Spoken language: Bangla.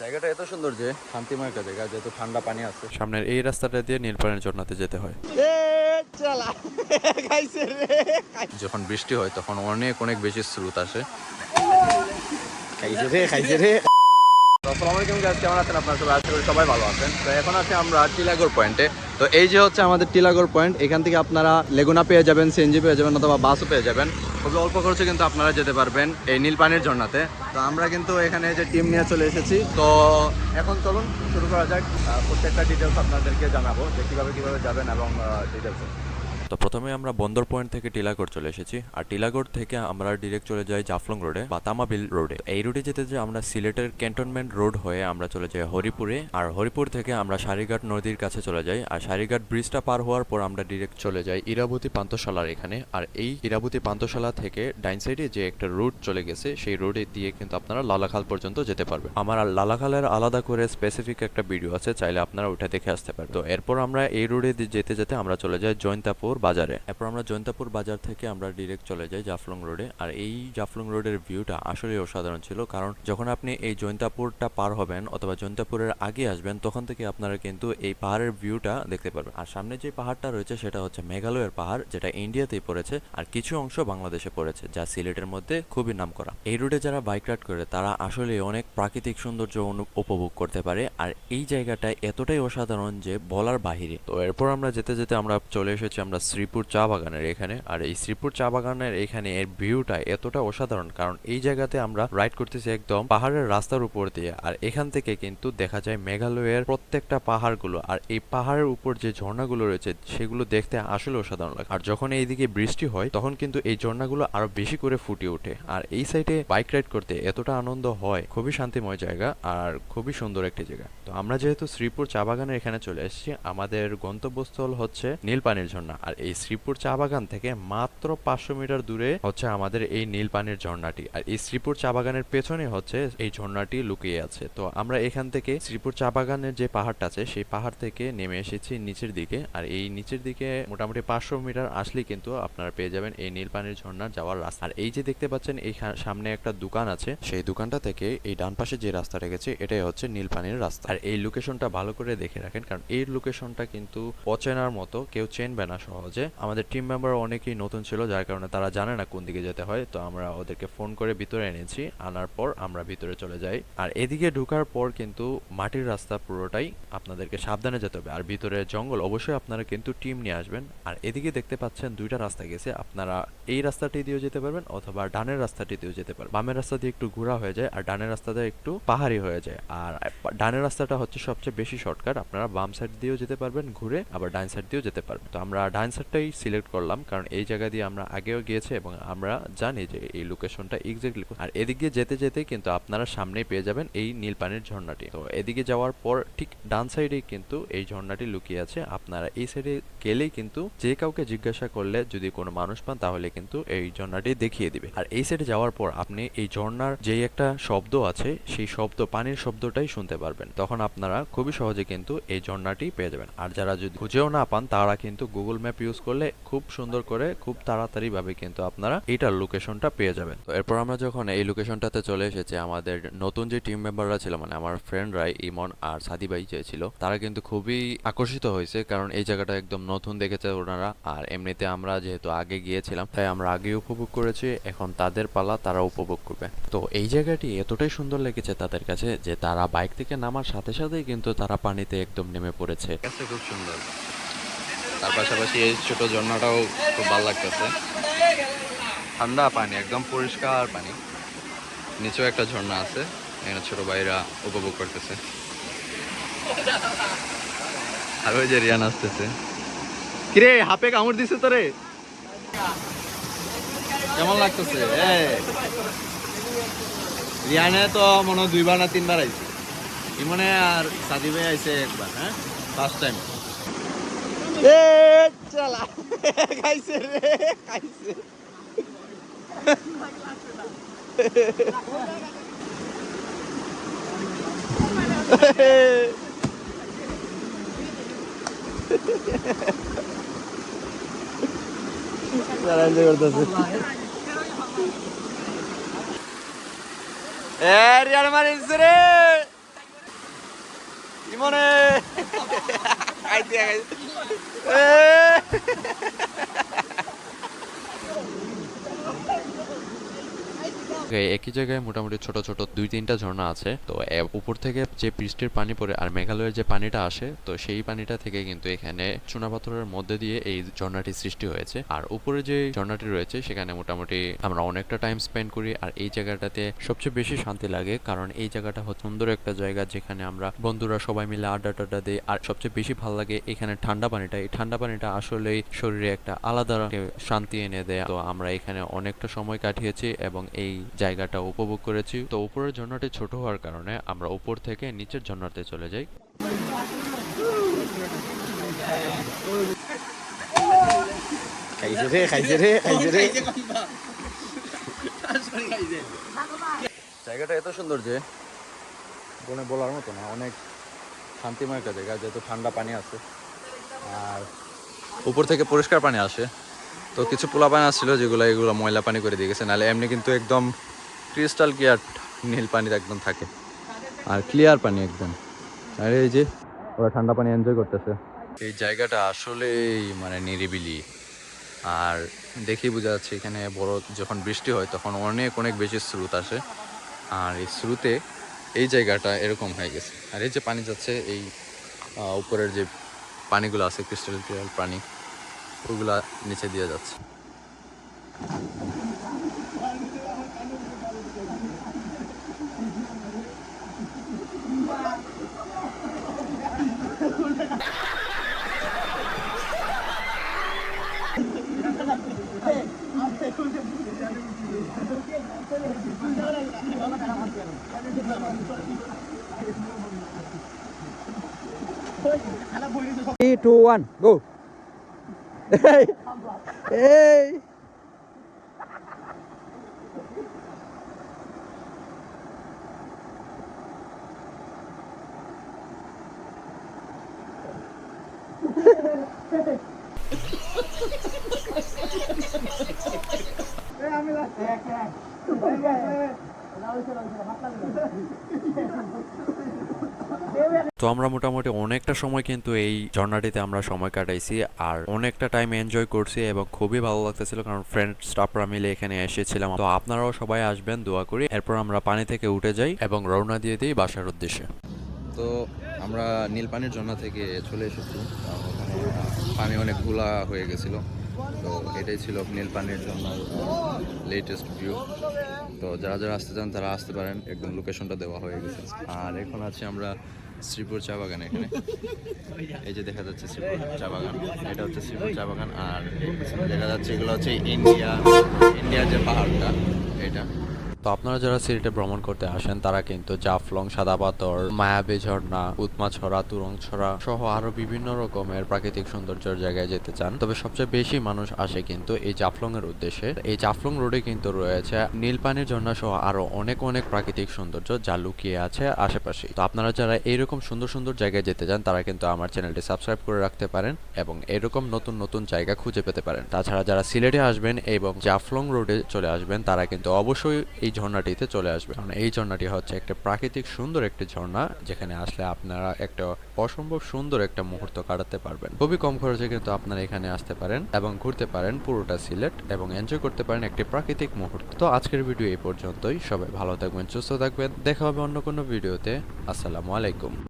জায়গাটা এত সুন্দর যে শান্তিময় একটা জায়গা যেহেতু ঠান্ডা পানি আছে। সামনের এই রাস্তাটা দিয়ে নীলপাড়ের জন্নাতে যেতে হয়। যখন বৃষ্টি হয় তখন অনেক অনেক বেশি স্রোত আসে। খাইছে রে খাইছে রে। আসসালামু আলাইকুম কেমন আছেন আপনারা সবাই? আশা করি সবাই ভালো তো এখন আছি আমরা টিলাগড় পয়েন্টে তো এই যে হচ্ছে আমাদের টিলাগড় পয়েন্ট এখান থেকে আপনারা লেগুনা পেয়ে যাবেন সিএনজি পেয়ে যাবেন অথবা বাসও পেয়ে যাবেন। খুবই অল্প খরচে কিন্তু আপনারা যেতে পারবেন এই নীলপানির ঝর্ণাতে। তো আমরা কিন্তু এখানে যে টিম নিয়ে চলে এসেছি। তো এখন চলুন, শুরু করা যাক। প্রত্যেকটা ডিটেলস আপনাদেরকে জানাব যে কীভাবে কীভাবে যাবেন এবং ডিটেলস তো প্রথমে আমরা বন্দর পয়েন্ট থেকে টিলাগড় চলে এসেছি। আর টিলাগড় থেকে আমরা ডিরেক্ট চলে যাই জাফলং রোডে বা তামাবিল রোডে এই রুটে যেতে যে আমরা সিলেটের ক্যান্টনমেন্ট রোড হয়ে আমরা চলে যাই হরিপুরে। আর হরিপুর থেকে আমরা সারিঘাট নদীর কাছে চলে যাই। আর সারিঘাট ব্রিজটা পার হওয়ার পর আমরা ডিরেক্ট চলে যাই ইরাবতী পান্তশালার এখানে। আর এই ইরাবতী পান্তশালা থেকে ডাইন সাইডে যে একটা রুট চলে গেছে, সেই রোডে দিয়ে কিন্তু আপনারা লালাখাল পর্যন্ত যেতে পারবেন। আমার লালাখালের আলাদা করে স্পেসিফিক একটা ভিডিও আছে, চাইলে আপনারা ওইটা দেখে আসতে পারেন। তো এরপর আমরা এই রোডে যেতে যেতে আমরা চলে যাই জৈন্তাপুর বাজারে। এরপর আমরা জৈন্তাপুর বাজার থেকে আমরা ডিরেক্ট চলে যাই জাফলং রোডে আর এই জাফলং রোডের ভিউটা আসলে অসাধারণ ছিল। কারণ যখন আপনি এই জৈন্তাপুরটা পার হবেন অথবা জৈন্তাপুরের আগে আসবেন, তখন থেকে আপনারা কিন্তু এই পাহাড়ের ভিউটা দেখতে পারবেন। আর সামনে যে পাহাড়টা রয়েছে, সেটা হচ্ছে মেঘালয়ের পাহাড়, যেটা ইন্ডিয়াতেই পড়েছে। আর কিছু অংশ বাংলাদেশে পড়েছে, যা সিলেটের মধ্যে খুবই নাম করা এই রুটে যারা বাইক রাইড করে, তারা আসলে অনেক প্রাকৃতিক সৌন্দর্য উপভোগ করতে পারে। আর এই জায়গাটা এতটাই অসাধারণ যে বলার বাহিরে। তো এরপর আমরা যেতে যেতে আমরা চলে এসেছি আমরা শ্রীপুর চা বাগানের এখানে। আর এই শ্রীপুর চা বাগানের এখানে এর ভিউটা এতটা অসাধারণ, কারণ এই জায়গাতে আমরা রাইড করতেছি একদম পাহাড়ের রাস্তার উপর দিয়ে। আর এখান থেকে কিন্তু দেখা যায় মেঘালয়ের প্রত্যেকটা পাহাড়গুলো। আর এই পাহাড়ের উপর যে ঝর্ণাগুলো রয়েছে, সেগুলো দেখতে আসলে অসাধারণ লাগে। আর যখন এইদিকে বৃষ্টি হয়, তখন কিন্তু এই ঝর্ণাগুলো আরও বেশি করে ফুটে ওঠে। আর এই সাইডে বাইক রাইড করতে এতটা আনন্দ হয়, খুবই শান্তিময় জায়গা আর খুবই সুন্দর একটি জায়গা। তো আমরা যেহেতু শ্রীপুর চা বাগানের এখানে চলে এসেছি, আমাদের গন্তব্যস্থল হচ্ছে নীলপানির ঝর্ণা। আর এই শ্রীপুর চা বাগান থেকে মাত্র পাঁচশো মিটার দূরে হচ্ছে আমাদের এই নীলপানির ঝর্ণাটি। আর এই শ্রীপুর চা বাগানের পেছনে হচ্ছে এই ঝর্ণাটি লুকিয়ে আছে। তো আমরা এখান থেকে শ্রীপুর চা বাগানের যে পাহাড়টা আছে, সেই পাহাড় থেকে নেমে এসেছি নিচের দিকে। আর এই নিচের দিকে মোটামুটি পাঁচশো মিটার আসলে কিন্তু আপনারা পেয়ে যাবেন এই নীলপানির ঝর্ণা যাওয়ার রাস্তা। আর এই যে দেখতে পাচ্ছেন এই সামনে একটা দোকান আছে। সেই দোকানটা থেকে এই ডান পাশে যে রাস্তাটা গেছে, এটাই হচ্ছে নীলপানির রাস্তা। আর এই লোকেশনটা ভালো করে দেখে রাখেন, কারণ এই লোকেশনটা কিন্তু অচেনার মতো, কেউ চেনবে না সহজে। আমাদের টিম মেম্বার অনেকেই নতুন ছিল, যার কারণে তারা জানে না কোন দিকে যেতে হয়। তো আমরা ওদেরকে ফোন করে ভিতরে এনেছি। আনার পর আমরা ভিতরে চলে যাই। আর এদিকে ঢোকার পর কিন্তু মাটির রাস্তা পুরোটাই আপনাদেরকে সাবধানে যেতে হবে। আর ভিতরে জঙ্গল অবশ্যই আপনারা কিন্তু টিম নিয়ে আসবেন। আর এদিকে দেখতে পাচ্ছেন দুইটা রাস্তা গেছে। আপনারা এই রাস্তাটি দিয়েও যেতে পারবেন অথবা ডানের রাস্তাটি দিয়েও যেতে পারবেন। বামের রাস্তা দিয়ে একটু ঘোরা হয়ে যায় আর ডানের রাস্তাটা একটু পাহাড়ি হয়ে যায়। আর ডানের রাস্তাটা হচ্ছে সবচেয়ে বেশি শর্টকাট আপনারা বাম সাইড দিয়েও যেতে পারবেন ঘুরে, আবার ডান সাইড দিয়েও যেতে পারবেন। তো আমরা ডান সাইডটাই সিলেক্ট করলাম, কারণ এই জায়গা দিয়ে আমরা আগেও গিয়েছি এবং আমরা জানি যে এই লোকেশনটা এক্স্যাক্টলি আর এদিকে যেতে যেতে কিন্তু আপনারা সামনেই পেয়ে যাবেন এই নীলপানির ঝর্ণাটি। তো এদিকে যাওয়ার পর ঠিক ডান সাইডেই কিন্তু এই ঝর্ণাটি লুকিয়ে আছে। আপনারা এই সাইডে গেলেই কিন্তু যে কাউকে জিজ্ঞাসা করলে যদি কোনো মানুষ পান, তাহলে কিন্তু এই ঝর্ণাটি দেখিয়ে দিবে। আর এই সাইডে যাওয়ার পর আপনি এই ঝর্ণার যে একটা শব্দ আছে, সেই শব্দ, পানির শব্দটাই শুনতে পারবেন। তখন আপনারা খুবই সহজে কিন্তু এই ঝর্ণাটি পেয়ে যাবেন। আর যারা যদি খুঁজেও না পান, তারা কিন্তু গুগল ম্যাপ ইউজ করলে খুব সুন্দর করে, খুব তাড়াতাড়ি ভাবে কিন্তু আপনারা এইটার লোকেশনটা পেয়ে যাবেন। তো এরপর আমরা যখন এই লোকেশনটাতে চলে এসেছি, আমাদের নতুন যে টিম মেম্বাররা ছিল মানে আমার ফ্রেন্ডরাই ইমন আর সাদি ভাই যে ছিল, তারা কিন্তু খুবই আকর্ষিত হয়েছে, কারণ এই জায়গাটা একদম নতুন দেখেছে ওনারা। আর এমনিতে আমরা যেহেতু আগে গিয়েছিলাম, তাই আমরা আগে উপভোগ করেছি, এখন তাদের পালা তারা উপভোগ করবে। তো এই জায়গাটি এতটাই সুন্দর লেগেছে তাদের কাছে, যে তারা বাইক থেকে নামার সাথে সাথেই কিন্তু তারা পানিতে একদম নেমে পড়েছে। খুব সুন্দর। তার পাশাপাশি এই ছোট ঝর্ণাটাও খুব ভালো লাগতেছে। ঠান্ডা পানি, একদম পরিষ্কার পানি। নিচেও একটা ঝর্ণা আছে, এখানে ছোট ভাইরা উপভোগ করতেছে। আর ওই যে রিয়ান আসতেছে। কিরে হাপে কামড় দিছে তোরে? কেমন লাগতেছে? রিয়ানে তো মনে দুইবার না তিনবার আইছে। ইমনে আর সাদি ভাই আইছে একবার হ্যাঁ? ফার্স্ট টাইম এ চালা খাইছে রে খাইছে তারা এনজয় করতেছে এ রিয়ার মারিস রে ইমনে 에이. একই জায়গায় মোটামুটি ছোট ছোট দুই, তিনটা ঝর্ণা আছে। তো উপর থেকে যে বৃষ্টির পানি পড়ে আর মেঘালয়ের যে পানিটা আসে, তো সেই পানিটা থেকে কিন্তু এখানে চুনাপাথরের মধ্যে দিয়ে এই ঝর্ণাটি সৃষ্টি হয়েছে। আর উপরে যে ঝর্ণাটি রয়েছে, সেখানে মোটামুটি আমরা অনেকটা টাইম স্পেন্ড করি। আর এই জায়গাটাতে সবচেয়ে বেশি শান্তি লাগে, কারণ এই জায়গাটা সুন্দর একটা জায়গা যেখানে আমরা বন্ধুরা সবাই মিলে আড্ডা টাড্ডা দিই। আর সবচেয়ে বেশি ভালো লাগে এখানে ঠান্ডা পানিটা। এই ঠান্ডা পানিটা আসলেই শরীরে একটা আলাদা শান্তি এনে দেয়। তো আমরা এখানে অনেকটা সময় কাটিয়েছি এবং এই জায়গাটা উপভোগ করেছি। তো উপরের ঝর্ণাটি ছোট হওয়ার কারণে আমরা উপর থেকে নিচের ঝর্ণাতে চলে যাই। খাইছে রে খাইছে রে খাইছে রে। জায়গাটা এত সুন্দর যে বনে বলার মতো না অনেক শান্তিময় একটা জায়গা যেহেতু ঠান্ডা পানি আছে। আর উপর থেকে পরিষ্কার পানি আসে। তো কিছু পোলা পানি আসছিল যেগুলো এগুলো ময়লা পানি করে দিয়ে গেছে, নাহলে এমনি কিন্তু একদম ক্রিস্টাল ক্লিয়ার নীল পানিতে একদম থাকে। আর ক্লিয়ার পানি একদম। আর এই যে ওরা ঠান্ডা পানি এনজয় করতেছে। এই জায়গাটা আসলেই মানে নিরিবিলি। আর দেখেই বোঝা যাচ্ছে এখানে বড় যখন বৃষ্টি হয় তখন অনেক অনেক বেশি স্রোত আসে। আর এই স্রোতে এই জায়গাটা এরকম হয়ে গেছে। আর এই যে পানি যাচ্ছে, এই উপরের যে পানিগুলো আছে ক্রিস্টাল ক্লিয়ার পানি ওগুলা নিচে দিয়ে যাচ্ছে। থ্রি টু ওয়ান গো এই এই তো আমরা মোটামুটি অনেকটা সময় কিন্তু এই ঝর্ণাটিতে আমরা সময় কাটাইছি আর অনেকটা টাইম এনজয় করছি এবং খুবই ভালো লাগতেছিল কারণ ফ্রেন্ড স্টাফরা মিলে এখানে এসেছিলাম। তো আপনারাও সবাই আসবেন, দোয়া করি। এরপর আমরা পানি থেকে উঠে যাই এবং রওনা দিয়ে দিই বাসার উদ্দেশ্যে। তো আমরা নীলপানির জন্য থেকে চলে এসেছি। পানি অনেকগুলা হয়ে গেছিল। তো এটাই ছিল নীল পানির জন্য লেটেস্ট ভিউ তো যারা যারা আসতে চান, তারা আসতে পারেন। একদম লোকেশনটা দেওয়া হয়ে গেছে। আর এখন আছি আমরা শ্রীপুর চা বাগান এখানে। এই যে দেখা যাচ্ছে শ্রীপুর চা বাগান। এটা হচ্ছে শ্রীপুর চা বাগান। আর দেখা যাচ্ছে এগুলো হচ্ছে ইন্ডিয়া, ইন্ডিয়ার যে পাহাড়টা, এটা। তো আপনারা যারা সিলেটে ভ্রমণ করতে আসেন, তারা কিন্তু জাফলং, সাদা পাথর, মায়াবী ঝর্ণা উৎমাছড়া তুরংছড়া সহ আরও বিভিন্ন রকমের প্রাকৃতিক সৌন্দর্যের জায়গায় যেতে চান। তবে সবচেয়ে বেশি মানুষ আসে কিন্তু এই জাফলং এর উদ্দেশ্যে। এই জাফলং রোডে কিন্তু রয়েছে নীলপানির ঝর্ণা সহ আরও অনেক অনেক প্রাকৃতিক সৌন্দর্য যা লুকিয়ে আছে আশেপাশে। তো আপনারা যারা এইরকম সুন্দর সুন্দর জায়গায় যেতে চান, তারা কিন্তু আমার চ্যানেলটি সাবস্ক্রাইব করে রাখতে পারেন এবং এরকম নতুন নতুন জায়গা খুঁজে পেতে পারেন। তাছাড়া যারা সিলেটে আসবেন এবং জাফলং রোডে চলে আসবেন, তারা কিন্তু অবশ্যই এই ঝর্ণাটিতে চলে আসবে। কারণ এই ঝর্ণাটি হচ্ছে একটা প্রাকৃতিক সুন্দর একটি ঝর্ণা, যেখানে আসলে আপনারা একটা অসম্ভব সুন্দর একটা মুহূর্ত কাটাতে পারবেন। খুবই কম খরচে কিন্তু আপনারা এখানে আসতে পারেন এবং ঘুরতে পারেন পুরোটা সিলেট এবং এনজয় করতে পারেন একটি প্রাকৃতিক মুহূর্ত। তো আজকের ভিডিও এই পর্যন্তই। সবাই ভালো থাকবেন, সুস্থ থাকবেন। দেখা হবে অন্য কোনো ভিডিওতে। আসসালামু আলাইকুম।